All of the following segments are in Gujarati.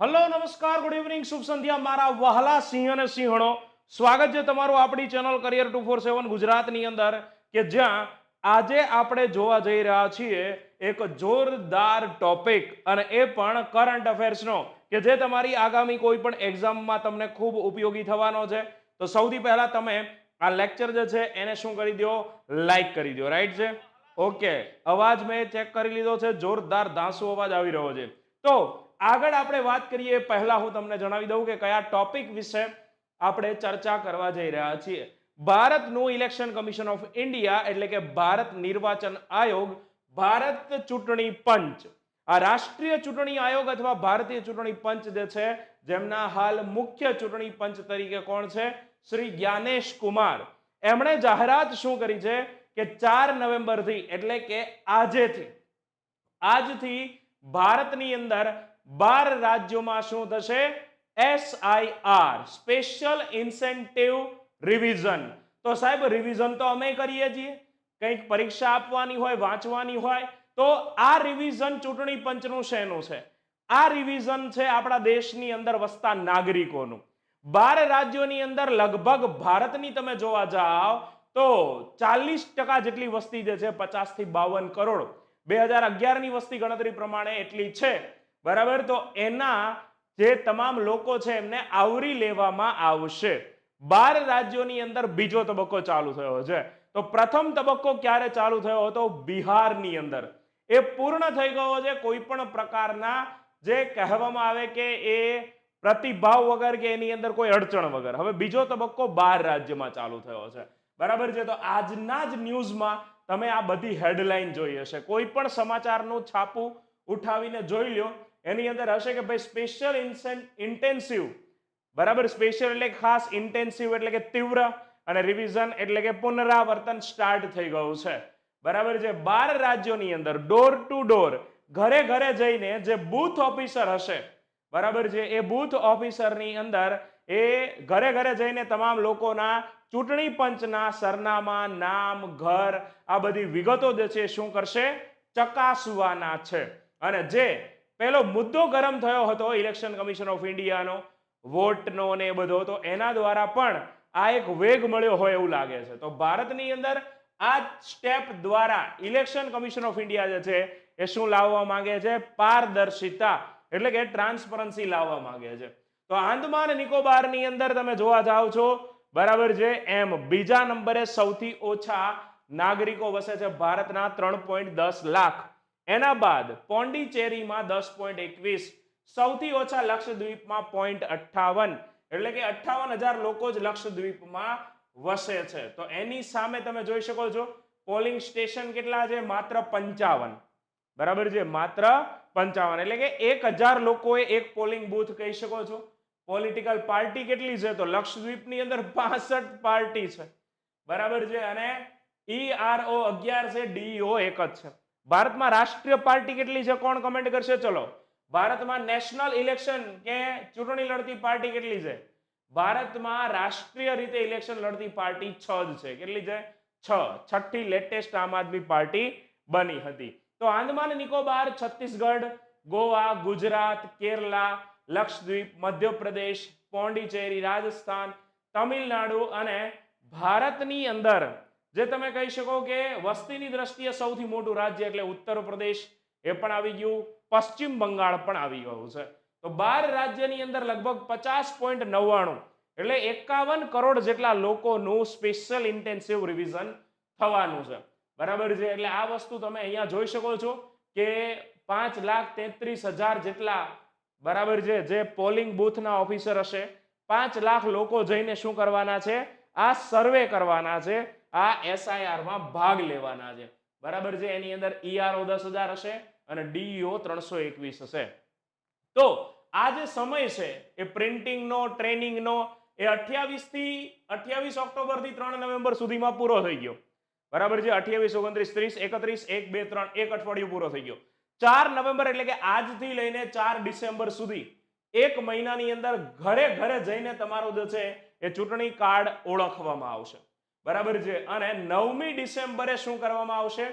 હલો, નમસ્કાર ગુડ ઇવનિંગ શુભ સંધ્યા. મારા વહાલા સિંહ અને સિંહણો. સ્વાગત છે તમારું આપણી channel career two four seven ગુજરાતની અંદર, કે જ્યાં આજે આપણે જોવા જઈ રહ્યા છીએ એક જોરદાર ટોપિક અને એ પણ કરંટ અફેર્સનો કે જે તમારી આગામી કોઈ પણ એક્ઝામમાં તમને ખૂબ ઉપયોગી થવાનો છે. તો સૌથી પહેલા તમે આ લેક્ચર જે છે, એને શું કરી દો? લાઈક કરી દો રાઈટ છે? ઓકે અવાજ મેં ચેક કરી લીધો છે, જોરદાર ધાંસુ અવાજ આવી રહ્યો છે. તો આગળ આપણે વાત કરીએ, પહેલા હું તમને જણાવી દઉં કે કયા ટોપિક વિશે આપણે ચર્ચા કરવા જઈ રહ્યા છીએ. ભારતનું ઇલેક્શન કમિશન ઓફ ઇન્ડિયા એટલે કે ભારત નિર્વાચન આયોગ, ભારત ચૂંટણી પંચ. આ રાષ્ટ્રીય ચૂંટણી આયોગ અથવા ભારતીય ચૂંટણી પંચ જે છે, જેમના હાલ મુખ્ય ચૂંટણી પંચ તરીકે કોણ છે? શ્રી જ્ઞાનેશ કુમાર. એમણે જાહેરાત શું કરી છે? કે ચાર નવેમ્બરથી, એટલે કે આજેથી. આજથી ભારતની અંદર બાર રાજ્યોમાં શું થશે? એસઆઈઆર સ્પેશિયલ ઇન્સેન્ટિવ રિવિઝન તો સાહેબ રિવિઝન તો અમે કરીએ છીએ. કંઈક પરીક્ષા આપવાની હોય, વાંચવાની હોય, તો આ રિવિઝન ચૂંટણી પંચનું શેનું છે? આ રિવિઝન છે આપણા દેશની અંદર વસતા નાગરિકોનું. બાર રાજ્યોની અંદર લગભગ ભારતની તમે જોવા જાઓ, તો ચાલીસ ટકા જેટલી વસ્તી જે છે, પચાસથી બાવન કરોડ. બે હજાર અગિયારની વસ્તી ગણતરી પ્રમાણે એટલી છે. બરાબર? તો એના જે તમામ લોકો છે એમને આવરી લેવામાં આવશે. બાર રાજ્યોની અંદર બીજો તબક્કો ચાલુ થયો છે. તો પ્રથમ તબક્કો ક્યારે ચાલુ થયો હતો? બિહારની અંદર. એ પૂર્ણ થઈ ગયો છે કોઈ પણ પ્રકારના જે કહેવામાં આવે કે એ પ્રતિભાવ વગર કે એની અંદર કોઈ અડચણ વગર. હવે બીજો તબક્કો બાર રાજ્યમાં ચાલુ થયો છે. બરાબર છે? તો આજના જ ન્યૂઝમાં તમે આ બધી હેડલાઇન જોઈ હશે. કોઈ પણ સમાચારનું છાપું ઉઠાવીને જોઈ લ્યો. એની અંદર હશે કે ભાઈ સ્પેશિયલ ઇન્ટેન્સિવ બરાબર? સ્પેશિયલ એટલે ખાસ ઇન્ટેન્સિવ એટલે કે તીવ્ર અને રિવિઝન એટલે કે પુનરાવર્તન સ્ટાર્ટ થઈ ગયું છે. બરાબર જે બાર રાજ્યોની અંદર ડોર ટુ ડોર ઘરે ઘરે જઈને જે બૂથ ઓફિસર હશે, બરાબર છે? એ બૂથ ઓફિસરની અંદર એ ઘરે ઘરે જઈને તમામ લોકોના ચૂંટણી પંચના સરનામા, નામ, ઘર, આ બધી વિગતો જે છે શું કરશે? ચકાસવાના છે. અને જે પેલો મુદ્દો ગરમ થયો હતો ઇલેક્શન કમિશન ઓફ ઇન્ડિયાનો, વોટનો ને એ બધો. તો એના દ્વારા પણ આ એક વેગ મળ્યો હોય એવું લાગે છે. તો ભારતની અંદર આ સ્ટેપ દ્વારા ઇલેક્શન કમિશન ઓફ ઇન્ડિયા જે છે એ શું લાવવા માંગે છે? પારદર્શિતા, એટલે કે ટ્રાન્સપરન્સી લાવવા માંગે છે. તો આંદમાન નિકોબારની અંદર તમે જોવા જાઓ છો, બરાબર છે, એમ બીજા નંબરે સૌથી ઓછા નાગરિકો વસે છે ભારતના ત્રણ પોઈન્ટ દસ લાખ. એના બાદ પોંડિચેરીમાં દસ પોઈન્ટ એકવીસ, સૌથી ઓછા લક્ષદ્વીપમાં પોઈન્ટ અઠ્ઠાવન. એટલે કે અઠ્ઠાવન હજાર લોકો જ લક્ષદ્વીપમાં વસે છે. તો એની સામે તમે જોઈ શકો છો, પોલિંગ સ્ટેશન કેટલા છે? માત્ર પંચાવન. બરાબર છે? માત્ર પંચાવન. એટલે કે એક હજાર લોકોએ એક પોલિંગ બૂથ કહી શકો છો. પોલિટિકલ પાર્ટી કેટલી છે? તો લક્ષદ્વીપની અંદર પાસઠ પાર્ટી છે. બરાબર છે? અને ઈઆરઓ અગિયાર છે ડીઓ એક જ છે. ભારતમાં રાષ્ટ્રીય પાર્ટી કેટલી છે, કોણ કમેન્ટ કરશે? ચલો. ભારતમાં નેશનલ ઇલેક્શન કે ચૂંટણી લડતી પાર્ટી કેટલી છે? ભારતમાં રાષ્ટ્રીય રીતે ઇલેક્શન લડતી પાર્ટી છ જ છે. કેટલી છે? છ. છઠ્ઠી લેટેસ્ટ આમ આદમી પાર્ટી બની હતી. તો આંદમાન, નિકોબાર, છત્તીસગઢ, ગોવા, ગુજરાત, કેરલા, લક્ષદ્વીપ, મધ્યપ્રદેશ, પોંડિચેરી, રાજસ્થાન, તમિલનાડુ અને ભારતની અંદર જે તમે કહી શકો કે વસ્તીની દ્રષ્ટિએ સૌથી મોટું રાજ્ય એટલે ઉત્તર પ્રદેશ એ પણ આવી ગયું. પશ્ચિમ બંગાળ પણ આવી ગયું છે. તો બાર રાજ્યની અંદર લગભગ પચાસ પોઈન્ટ નવ્વાણું એટલે એકાવન કરોડ જેટલા લોકોનું સ્પેશિયલ ઇન્ટેન્સિવ રિવિઝન થવાનું છે. બરાબર છે? એટલે આ વસ્તુ તમે અહીંયા જોઈ શકો છો કે પાંચ લાખ તેત્રીસ હજાર જેટલા, બરાબર છે, જે પોલિંગ બૂથના ઓફિસર હશે, પાંચ લાખ લોકો જઈને શું કરવાના છે? આ સર્વે કરવાના છે આ એસઆઈઆરમાં ભાગ લેવાના છે. બરાબર છે? એની અંદર ઈઆરઓ દસ હજાર હશે અને ડીઈઓ ત્રણસો એકવીસ હશે. તો આ જે સમય છે, એ પ્રિન્ટિંગનો, ટ્રેનિંગનો, એ અઠ્યાવીસથી અઠ્યાવીસ ઓક્ટોબરથી ત્રણ નવેમ્બર સુધીમાં પૂરો થઈ ગયો. બરાબર છે? અઠ્યાવીસ, ઓગણત્રીસ, ત્રીસ, એકત્રીસ, એક, બે, ત્રણ, એક અઠવાડિયું પૂરો થઈ ગયો. ચાર નવેમ્બર એટલે કે આજથી લઈને ચાર ડિસેમ્બર સુધી એક મહિનાની અંદર ઘરે ઘરે જઈને તમારો જે છે, એ ચૂંટણી કાર્ડ ઓળખવામાં આવશે. બરાબર છે? અને નવમી ડિસેમ્બરે શું કરવામાં આવશે?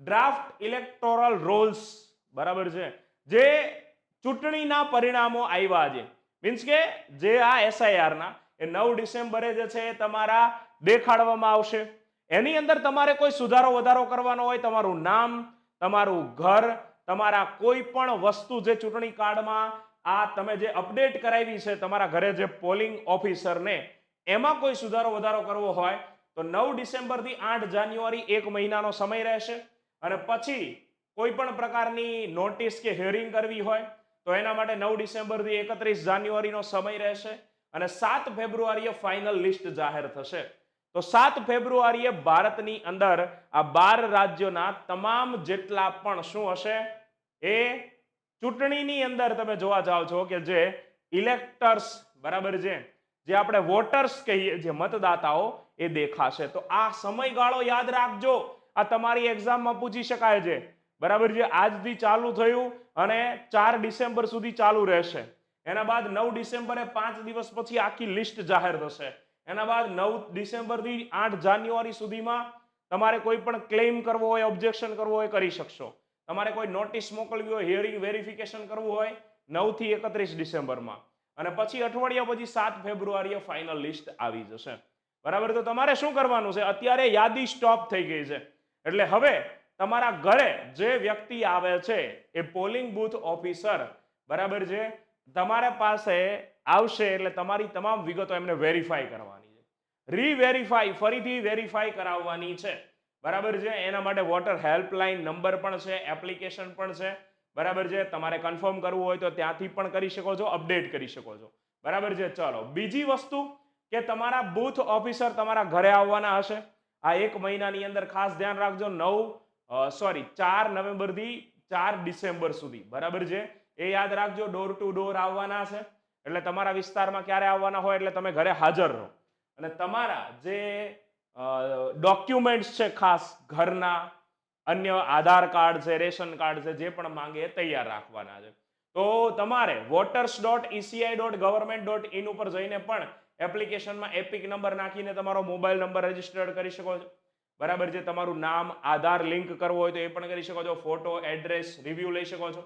Draft electoral rolls. બરાબર છે? જે ચૂંટણીના પરિણામો આવ્યા છે મીન્સ કે જે આ એસઆઈઆરના, એ નવ ડિસેમ્બરે જે છે એ તમારા દેખાડવામાં આવશે. એની અંદર તમારે કોઈ સુધારો, વધારો કરવાનો હોય, તમારું નામ, તમારું ઘર, તમારા કોઈ પણ વસ્તુ જે ચૂંટણી કાર્ડમાં આ તમે જે અપડેટ કરાવી છે તમારા ઘરે જે પોલિંગ ઓફિસરને, એમાં કોઈ સુધારો, વધારો કરવો હોય તો નવ ડિસેમ્બરથી આઠ જાન્યુઆરી એક મહિનાનો સમય રહેશે અને પછી કોઈ પણ પ્રકારની નોટિસ કે હિયરિંગ કરવી હોય તો એના માટે નવ ડિસેમ્બરથી એકત્રીસ જાન્યુઆરીનો સમય રહેશે અને સાત ફેબ્રુઆરીએ ફાઇનલ લિસ્ટ જાહેર થશે. તો સાત ફેબ્રુઆરીએ ભારતની અંદર આ બાર રાજ્યોના તમામ જેટલા પણ શું હશે? એ ચૂંટણીની અંદર તમે જોવા જાઓ છો કે જે ઇલેક્ટર્સ બરાબર છે? જે આપણે વોટર્સ કહીએ, જે મતદાતાઓ એ દેખાશે. તો આ સમયગાળો યાદ રાખજો. આ તમારી એક્ઝામમાં પૂછી શકાય છે. બરાબર છે? આજથી ચાલુ થયું અને ચાર ડિસેમ્બર સુધી ચાલુ રહેશે. એના બાદ નવ ડિસેમ્બરે પાંચ દિવસ પછી આખી લિસ્ટ જાહેર થશે. એના બાદ નવ ડિસેમ્બરથી આઠ જાન્યુઆરી સુધીમાં તમારે કોઈ પણ ક્લેમ કરવો હોય ઓબ્જેક્શન કરવું હોય, કરી શકશો. તમારે કોઈ નોટિસ મોકલવી હોય હિયરિંગ વેરિફિકેશન કરવું હોય, નવથી એકત્રીસ ડિસેમ્બરમાં. અને પછી અઠવાડિયા પછી સાત ફેબ્રુઆરીએ ફાઇનલ લિસ્ટ આવી જશે. બરાબર? તો તમારે શું કરવાનું છે? અત્યારે યાદી સ્ટોપ થઈ ગઈ છે. એટલે હવે તમારા ઘરે જે વ્યક્તિ આવે છે, એ પોલિંગ બૂથ ઓફિસર બરાબર છે? તમારા પાસે આવશે એટલે તમારી તમામ વિગતો એમને વેરીફાઈ કરવાની છે. રીવેરીફાઈ ફરીથી વેરીફાઈ કરાવવાની છે. બરાબર છે? એના માટે વોટર હેલ્પલાઇન નંબર પણ છે એપ્લિકેશન પણ છે. બરાબર છે? તમારે કન્ફર્મ કરવું હોય તો ત્યાંથી પણ કરી શકો છો અપડેટ કરી શકો છો. બરાબર છે? ચલો, બીજી વસ્તુ કે તમારા બૂથ ઓફિસર તમારા ઘરે આવવાના હશે? આ એક મહિનાની અંદર ખાસ ધ્યાન રાખજો, નવ સોરી ચાર નવેમ્બરથી ચાર ડિસેમ્બર સુધી. બરાબર છે? એ યાદ રાખજો ડોર ટુ ડોર આવવાના છે એટલે તમારા વિસ્તારમાં ક્યારે આવવાના હોય એટલે તમે ઘરે હાજર રહો. અને તમારા જે ડોક્યુમેન્ટ્સ છે ખાસ, ઘરના, અન્ય આધાર કાર્ડ છે, રેશન કાર્ડ છે, જે પણ માંગે એ તૈયાર રાખવાના છે. તો તમારે voters dot ECI dot government dot in ઉપર જઈને પણ એપ્લિકેશનમાં એપિક નંબર નાખીને તમારો મોબાઈલ નંબર રજીસ્ટર્ડ કરી શકો છો. બરાબર જે તમારું નામ, આધાર, લિંક કરવો હોય તો એ પણ કરી શકો છો. ફોટો, એડ્રેસ, રિવ્યુ લઈ શકો છો.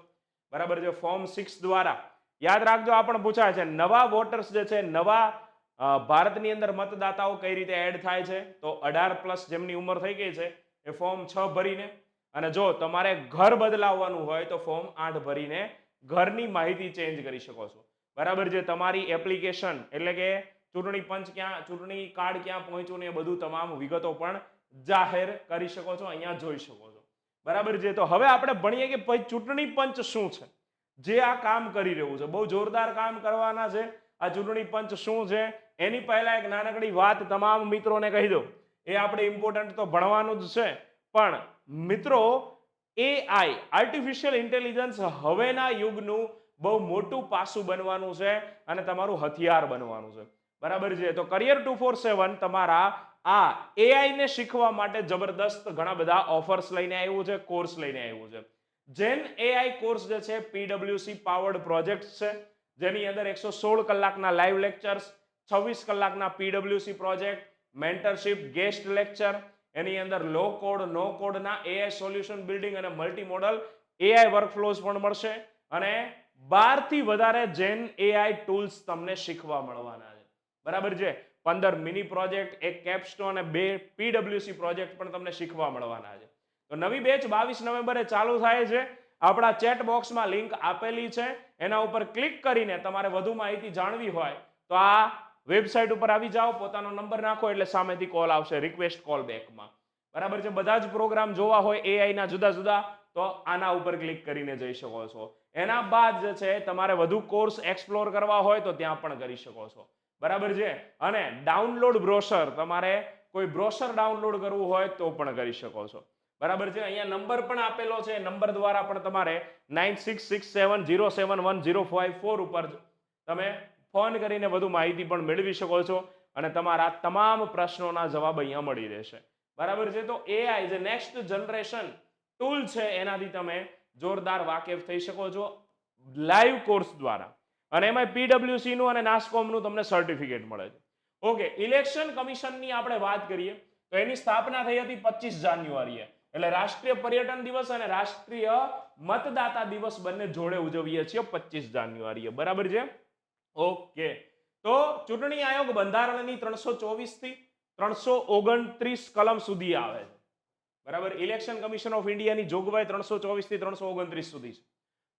બરાબર છે, ફોર્મ સિક્સ દ્વારા. યાદ રાખજો, આ પણ પૂછાય છે, નવા વોટર્સ જે છે, નવા ભારતની અંદર મતદાતાઓ કઈ રીતે એડ થાય છે? તો અઢાર પ્લસ જેમની ઉંમર થઈ ગઈ છે, એ ફોર્મ છ ભરીને. અને જો તમારે ઘર બદલાવવાનું હોય તો ફોર્મ આઠ ભરીને ઘરની માહિતી ચેન્જ કરી શકો છો. બરાબર જે તમારી એપ્લિકેશન એટલે કે ચૂંટણી પંચ ક્યાં, ચૂંટણી કાર્ડ ક્યાં પહોંચ્યું ને એ બધું તમામ વિગતો પણ જાહેર કરી શકો છો, અહીંયા જોઈ શકો છો. બરાબર છે? તો હવે આપણે ભણીએ કે ભાઈ ચૂંટણી પંચ શું છે? જે આ કામ કરી રહ્યું છે. બહુ જોરદાર કામ કરવાના છે. આ ચૂંટણી પંચ શું છે? એની પહેલા એક નાનકડી વાત તમામ મિત્રોને કહી દો એ આપણે ઇમ્પોર્ટન્ટ તો ભણવાનું જ છે. પણ મિત્રો એઆઈ આર્ટિફિશિયલ ઇન્ટેલિજન્સ હવેના યુગનું બહુ મોટું પાસું બનવાનું છે અને તમારું હથિયાર બનવાનું છે. બરાબર છે? તો કરિયર ટુ ફોર સેવન તમારા આ એઆઈ ને શીખવા માટે જબરદસ્ત ઘણા બધા ઓફર્સ લઈને આવ્યું છે કોર્સ લઈને આવ્યું છે. જેન એઆઈ કોર્સ જે છે પીડબ્લ્યુસી પાવર્ડ પ્રોજેક્ટ છે, જેની અંદર એકસો સોળ કલાકના લાઈવ લેક્ચર્સ છવ્વીસ કલાકના PWC project mentorship guest lecture એની અંદર લો કોડ નો કોડના એઆઈ સોલ્યુશન બિલ્ડિંગ અને મલ્ટી મોડલ એઆઈ વર્કફ્લોઝ પણ મળશે અને બારથી વધારે જેન એઆઈ ટૂલ્સ તમને શીખવા મળવાના છે. બરાબર છે? પંદર મિની પ્રોજેક્ટ, એક કેપસ્ટોન અને બે પીડબ્લ્યુસી પ્રોજેક્ટ પણ તમને શીખવા મળવાના છે. તો નવી બેચ બાવીસ નવેમ્બરે ચાલુ થાય છે. આપણા ચેટ બોક્સમાં લિંક આપેલી છે. એના ઉપર ક્લિક કરીને તમારે વધુ માહિતી જાણવી હોય તો આ વેબસાઇટ ઉપર આવી જાઓ, પોતાનો નંબર નાખો એટલે સામેથી કોલ આવશે રિક્વેસ્ટ કોલ બેકમાં બરાબર છે? બધા જ પ્રોગ્રામ જોવા હોય એઆઈના જુદા જુદા, તો આના ઉપર ક્લિક કરીને જઈ શકો છો. એના બાદ છે, તમારે વધુ કોર્સ એક્સપ્લોર કરવા હોય તો ત્યાં પણ કરી શકો છો. બરાબર છે? અને ડાઉનલોડ બ્રોશર તમારે કોઈ બ્રોશર ડાઉનલોડ કરવું હોય તો પણ કરી શકો છો. બરાબર છે? અહીંયા નંબર પણ આપેલો છે. નંબર દ્વારા પણ તમારે nine six six seven zero seven one zero five four ઉપર તમે ફોન કરીને વધુ માહિતી પણ મેળવી શકો છો અને તમારા તમામ પ્રશ્નોના જવાબ અહીંયા મળી રહેશે. બરાબર છે? તો એઆઈ જે નેક્સ્ટ જનરેશન ટૂલ છે, એનાથી તમે જોરદાર વાકેફ થઈ શકો છો. લાઈવ કોર્સ દ્વારા. અને એમાં પીડબ્લ્યુસી નું અને નાસ્કોમનું તમને સર્ટિફિકેટ મળે છે. ઓકે ઇલેક્શન કમિશનની આપણે વાત કરીએ, તો એની સ્થાપના થઈ હતી પચીસ જાન્યુઆરીએ. એટલે રાષ્ટ્રીય પર્યટન દિવસ અને રાષ્ટ્રીય મતદાતા દિવસ બંને જોડે ઉજવીએ છીએ પચીસ જાન્યુઆરીએ. બરાબર છે? ઓકે તો ચૂંટણી આયોગ બંધારણની ત્રણસો ચોવીસથી ત્રણસો ઓગણત્રીસ કલમ સુધી આવે છે. બરાબર? ઇલેક્શન કમિશન ઓફ ઇન્ડિયાની જોગવાઈ ત્રણસો ચોવીસથી ત્રણસો ઓગણત્રીસ સુધી છે.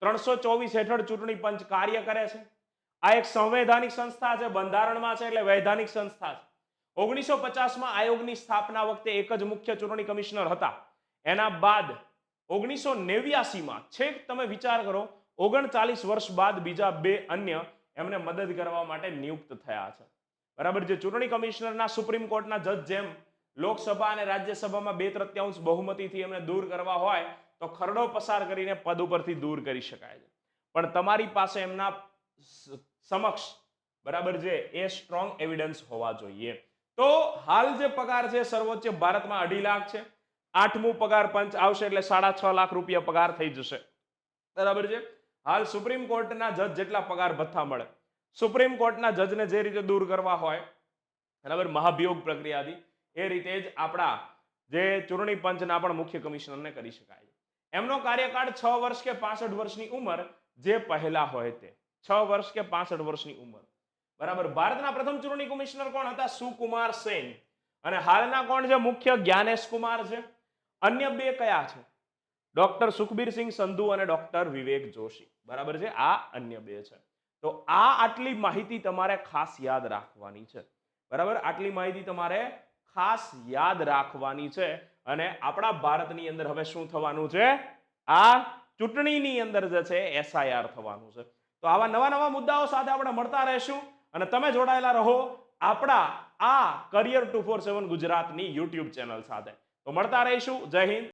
ત્રણસો ચોવીસ હેઠળ ચૂંટણી પંચ કાર્ય કરે છે. આ એક સંવૈધાનિક સંસ્થા છે, બંધારણમાં છે એટલે વૈધાનિક સંસ્થા છે. ઓગણીસો પચાસમાં આયોગની સ્થાપના વખતે એક જ મુખ્ય ચૂંટણી કમિશનર હતા. એના બાદ ઓગણીસો નેવ્યાસીમાં, છેક તમે વિચાર કરો, ઓગણચાલીસ વર્ષ બાદ બીજા બે અન્ય એમને મદદ કરવા માટે નિયુક્ત થયા છે. બરાબર, જે ચૂંટણી કમિશનરના સુપ્રીમ કોર્ટના જજ જેમ લોકસભા અને રાજ્યસભામાં બે તૃત્યાંશ બહુમતીથી એમને દૂર કરવા હોય તો ખરડો પસાર કરીને પદ ઉપરથી દૂર કરી શકાય છે. પણ તમારી પાસે એમના સમક્ષ બરાબર છે એ સ્ટ્રોંગ એવિડન્સ હોવા જોઈએ. તો હાલ જે પગાર છે સર્વોચ્ચ ભારતમાં અઢી લાખ છે. આઠમું પગાર પંચ આવશે એટલે સાડા છ લાખ રૂપિયા પગાર થઈ જશે. બરાબર છે? હાલ સુપ્રીમ કોર્ટના જજ જેટલા પગાર ભથ્થા મળે. સુપ્રીમ કોર્ટના જજને જે રીતે દૂર કરવા હોય, બરાબર, મહાભિયોગ પ્રક્રિયાથી, એ રીતે જ આપણા જે ચૂંટણી પંચના પણ મુખ્ય કમિશનરને કરી શકાય એમનો કાર્યકાળ છ વર્ષ કે પાસઠ વર્ષની ઉંમર જે પહેલા હોય તે. છ વર્ષ કે પાસઠ વર્ષની ઉંમર. બરાબર? ભારતના પ્રથમ ચૂંટણી કમિશનર કોણ હતા? સુકુમાર સેન. અને હાલના કોણ છે? મુખ્ય જ્ઞાનેશ કુમાર છે. અન્ય બે કયા છે? ડોક્ટર સુખબીરસિંહ સંધુ અને ડોક્ટર વિવેક જોશી. બરાબર છે? આ અન્ય બે છે. તો આ આટલી માહિતી તમારે ખાસ યાદ રાખવાની છે. બરાબર? આટલી માહિતી તમારે ખાસ યાદ રાખવાની છે. અને આપણા ભારતની અંદર હવે શું થવાનું છે? આ ચૂંટણીની અંદર જે છે એસઆઈઆર થવાનું છે. તો આવા નવા નવા મુદ્દાઓ સાથે આપણે મળતા રહેશું અને તમે જોડાયેલા રહો આપણા આ કરિયર ટુ ફોર સેવન ગુજરાતની યુટ્યુબ ચેનલ સાથે. તો મળતા રહીશું. જય હિન્દ.